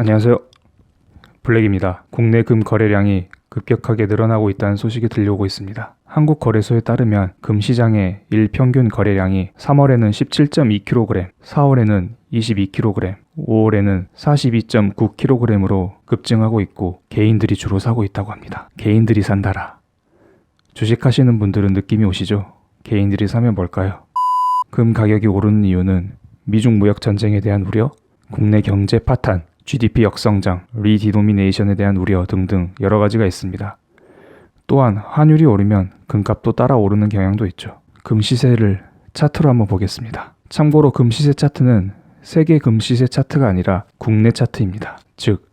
안녕하세요. 블랙입니다. 국내 금 거래량이 급격하게 늘어나고 있다는 소식이 들려오고 있습니다. 한국거래소에 따르면 금 시장의 일평균 거래량이 3월에는 17.2kg, 4월에는 22kg, 5월에는 42.9kg으로 급증하고 있고 개인들이 주로 사고 있다고 합니다. 개인들이 산다라. 주식하시는 분들은 느낌이 오시죠? 개인들이 사면 뭘까요? 금 가격이 오르는 이유는 미중 무역 전쟁에 대한 우려, 국내 경제 파탄, GDP 역성장, 리디노미네이션에 대한 우려 등등 여러 가지가 있습니다. 또한 환율이 오르면 금값도 따라 오르는 경향도 있죠. 금 시세를 차트로 한번 보겠습니다. 참고로 금 시세 차트는 세계 금 시세 차트가 아니라 국내 차트입니다. 즉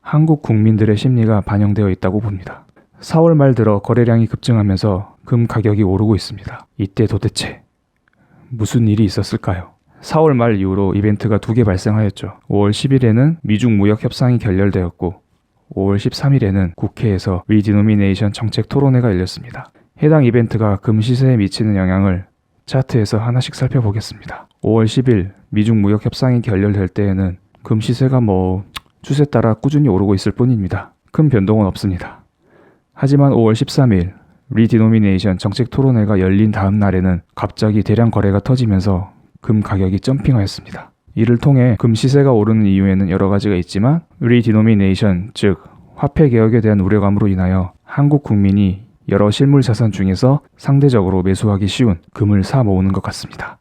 한국 국민들의 심리가 반영되어 있다고 봅니다. 4월 말 들어 거래량이 급증하면서 금 가격이 오르고 있습니다. 이때 도대체 무슨 일이 있었을까요? 4월 말 이후로 이벤트가 두 개 발생하였죠. 5월 10일에는 미중 무역 협상이 결렬되었고 5월 13일에는 국회에서 리디노미네이션 정책 토론회가 열렸습니다. 해당 이벤트가 금 시세에 미치는 영향을 차트에서 하나씩 살펴보겠습니다. 5월 10일 미중 무역 협상이 결렬될 때에는 금 시세가 뭐 추세 따라 꾸준히 오르고 있을 뿐입니다. 큰 변동은 없습니다. 하지만 5월 13일 리디노미네이션 정책 토론회가 열린 다음 날에는 갑자기 대량 거래가 터지면서 금 가격이 점핑하였습니다. 이를 통해 금 시세가 오르는 이유에는 여러 가지가 있지만 리디노미네이션 즉 화폐 개혁에 대한 우려감으로 인하여 한국 국민이 여러 실물 자산 중에서 상대적으로 매수하기 쉬운 금을 사 모으는 것 같습니다.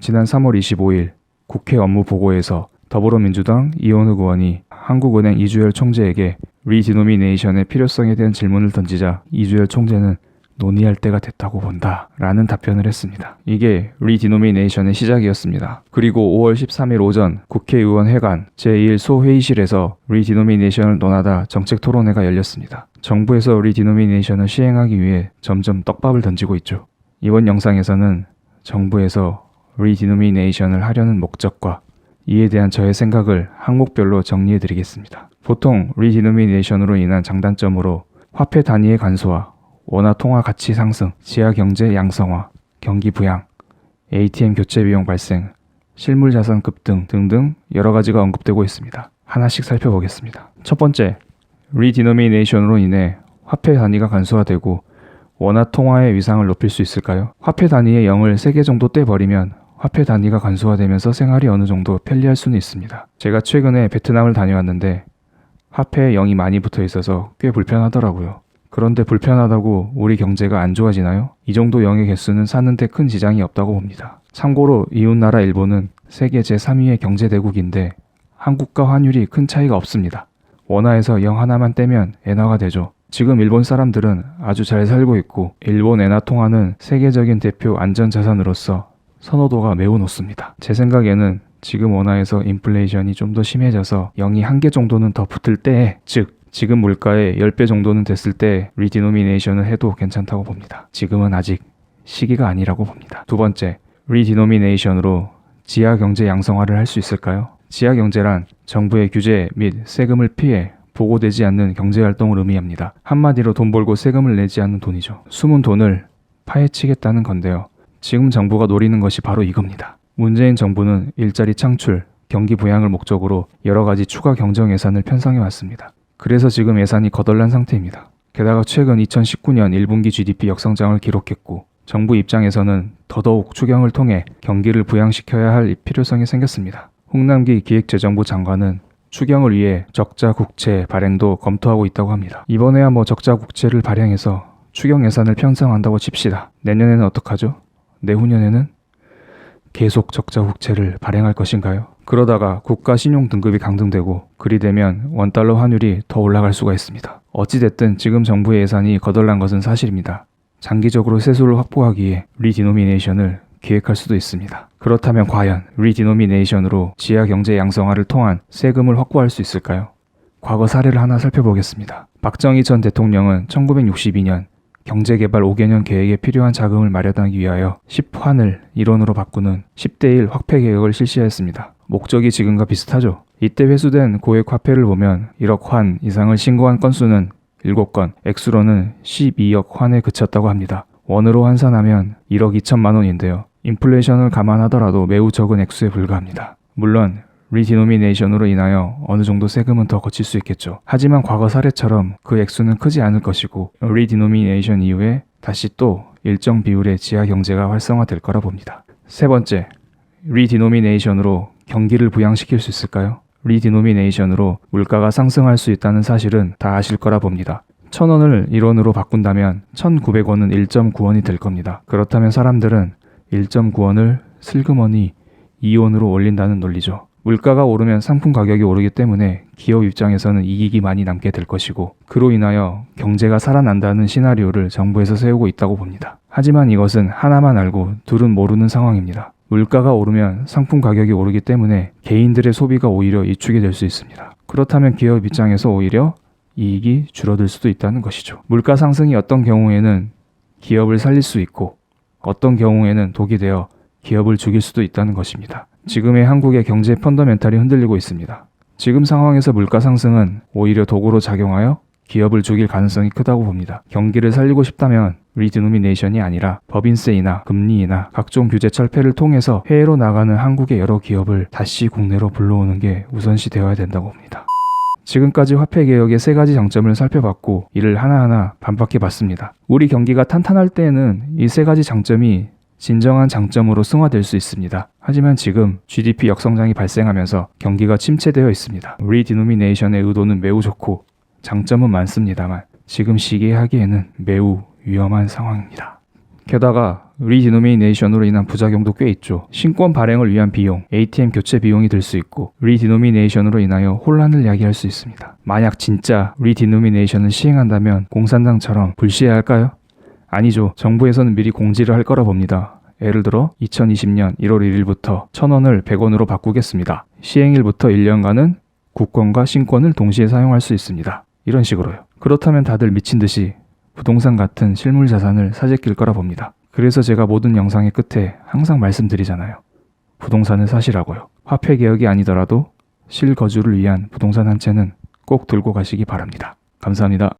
지난 3월 25일 국회 업무 보고에서 더불어민주당 이원욱 의원이 한국은행 이주열 총재에게 리디노미네이션의 필요성에 대한 질문을 던지자 이주열 총재는 논의할 때가 됐다고 본다. 라는 답변을 했습니다. 이게 리디노미네이션의 시작이었습니다. 그리고 5월 13일 오전 국회의원 회관 제1소회의실에서 리디노미네이션을 논하다 정책 토론회가 열렸습니다. 정부에서 리디노미네이션을 시행하기 위해 점점 떡밥을 던지고 있죠. 이번 영상에서는 정부에서 리디노미네이션을 하려는 목적과 이에 대한 저의 생각을 항목별로 정리해 드리겠습니다. 보통 리디노미네이션으로 인한 장단점으로 화폐 단위의 간소화, 원화 통화 가치 상승, 지하 경제 양성화, 경기 부양, ATM 교체 비용 발생, 실물 자산 급등 등등 여러 가지가 언급되고 있습니다. 하나씩 살펴보겠습니다. 첫 번째, 리디노미네이션으로 인해 화폐 단위가 간소화되고 원화 통화의 위상을 높일 수 있을까요? 화폐 단위의 0을 3개 정도 떼버리면 화폐 단위가 간소화되면서 생활이 어느 정도 편리할 수는 있습니다. 제가 최근에 베트남을 다녀왔는데 화폐에 0이 많이 붙어 있어서 꽤 불편하더라고요. 그런데 불편하다고 우리 경제가 안 좋아지나요? 이 정도 0의 개수는 사는데 큰 지장이 없다고 봅니다. 참고로 이웃나라 일본은 세계 제3위의 경제대국인데 한국과 환율이 큰 차이가 없습니다. 원화에서 0 하나만 떼면 엔화가 되죠. 지금 일본 사람들은 아주 잘 살고 있고 일본 엔화 통화는 세계적인 대표 안전자산으로서 선호도가 매우 높습니다. 제 생각에는 지금 원화에서 인플레이션이 좀 더 심해져서 0이 한 개 정도는 더 붙을 때에 즉 지금 물가의 10배 정도는 됐을 때 리디노미네이션을 해도 괜찮다고 봅니다. 지금은 아직 시기가 아니라고 봅니다. 두 번째, 리디노미네이션으로 지하 경제 양성화를 할 수 있을까요? 지하 경제란 정부의 규제 및 세금을 피해 보고되지 않는 경제 활동을 의미합니다. 한마디로 돈 벌고 세금을 내지 않는 돈이죠. 숨은 돈을 파헤치겠다는 건데요. 지금 정부가 노리는 것이 바로 이겁니다. 문재인 정부는 일자리 창출, 경기 부양을 목적으로 여러 가지 추가 경정 예산을 편성해 왔습니다. 그래서 지금 예산이 거덜난 상태입니다. 게다가 최근 2019년 1분기 GDP 역성장을 기록했고 정부 입장에서는 더더욱 추경을 통해 경기를 부양시켜야 할 필요성이 생겼습니다. 홍남기 기획재정부 장관은 추경을 위해 적자 국채 발행도 검토하고 있다고 합니다. 이번에야 뭐 적자 국채를 발행해서 추경 예산을 편성한다고 칩시다. 내년에는 어떡하죠? 내후년에는 계속 적자 국채를 발행할 것인가요? 그러다가 국가 신용 등급이 강등되고 그리 되면 원달러 환율이 더 올라갈 수가 있습니다. 어찌됐든 지금 정부의 예산이 거덜난 것은 사실입니다. 장기적으로 세수를 확보하기에 리디노미네이션을 기획할 수도 있습니다. 그렇다면 과연 리디노미네이션으로 지하 경제 양성화를 통한 세금을 확보할 수 있을까요? 과거 사례를 하나 살펴보겠습니다. 박정희 전 대통령은 1962년 경제개발 5개년 계획에 필요한 자금을 마련하기 위하여 10환을 일원으로 바꾸는 10대1 확폐 개혁을 실시하였습니다. 목적이 지금과 비슷하죠. 이때 회수된 고액 화폐를 보면 1억 환 이상을 신고한 건수는 7건, 액수로는 12억 환에 그쳤다고 합니다. 원으로 환산하면 1억 2천만 원인데요. 인플레이션을 감안하더라도 매우 적은 액수에 불과합니다. 물론 리디노미네이션으로 인하여 어느 정도 세금은 더 거칠 수 있겠죠. 하지만 과거 사례처럼 그 액수는 크지 않을 것이고 리디노미네이션 이후에 다시 또 일정 비율의 지하 경제가 활성화될 거라 봅니다. 세 번째, 리디노미네이션으로 경기를 부양시킬 수 있을까요? 리디노미네이션으로 물가가 상승할 수 있다는 사실은 다 아실 거라 봅니다. 1000원을 1원으로 바꾼다면 1900원은 1.9원이 될 겁니다. 그렇다면 사람들은 1.9원을 슬그머니 2원으로 올린다는 논리죠. 물가가 오르면 상품 가격이 오르기 때문에 기업 입장에서는 이익이 많이 남게 될 것이고 그로 인하여 경제가 살아난다는 시나리오를 정부에서 세우고 있다고 봅니다. 하지만 이것은 하나만 알고 둘은 모르는 상황입니다. 물가가 오르면 상품 가격이 오르기 때문에 개인들의 소비가 오히려 이축이 될 수 있습니다. 그렇다면 기업 입장에서 오히려 이익이 줄어들 수도 있다는 것이죠. 물가 상승이 어떤 경우에는 기업을 살릴 수 있고 어떤 경우에는 독이 되어 기업을 죽일 수도 있다는 것입니다. 지금의 한국의 경제 펀더멘탈이 흔들리고 있습니다. 지금 상황에서 물가 상승은 오히려 독으로 작용하여 기업을 죽일 가능성이 크다고 봅니다. 경기를 살리고 싶다면 리디노미네이션이 아니라 법인세이나 금리이나 각종 규제 철폐를 통해서 해외로 나가는 한국의 여러 기업을 다시 국내로 불러오는 게 우선시 되어야 된다고 봅니다. 지금까지 화폐 개혁의 세 가지 장점을 살펴봤고 이를 하나하나 반박해 봤습니다. 우리 경기가 탄탄할 때에는 이 세 가지 장점이 진정한 장점으로 승화될 수 있습니다. 하지만 지금 GDP 역성장이 발생하면서 경기가 침체되어 있습니다. 리디노미네이션의 의도는 매우 좋고 장점은 많습니다만 지금 시기에 하기에는 매우 위험한 상황입니다. 게다가 리디노미네이션으로 인한 부작용도 꽤 있죠. 신권 발행을 위한 비용, ATM 교체 비용이 들 수 있고 리디노미네이션으로 인하여 혼란을 야기할 수 있습니다. 만약 진짜 리디노미네이션을 시행한다면 공산당처럼 불시해야 할까요? 아니죠. 정부에서는 미리 공지를 할 거라 봅니다. 예를 들어 2020년 1월 1일부터 1000원을 100원으로 바꾸겠습니다. 시행일부터 1년간은 국권과 신권을 동시에 사용할 수 있습니다. 이런 식으로요. 그렇다면 다들 미친 듯이 부동산 같은 실물 자산을 사재낄 거라 봅니다. 그래서 제가 모든 영상의 끝에 항상 말씀드리잖아요. 부동산을 사시라고요. 화폐 개혁이 아니더라도 실거주를 위한 부동산 한 채는 꼭 들고 가시기 바랍니다. 감사합니다.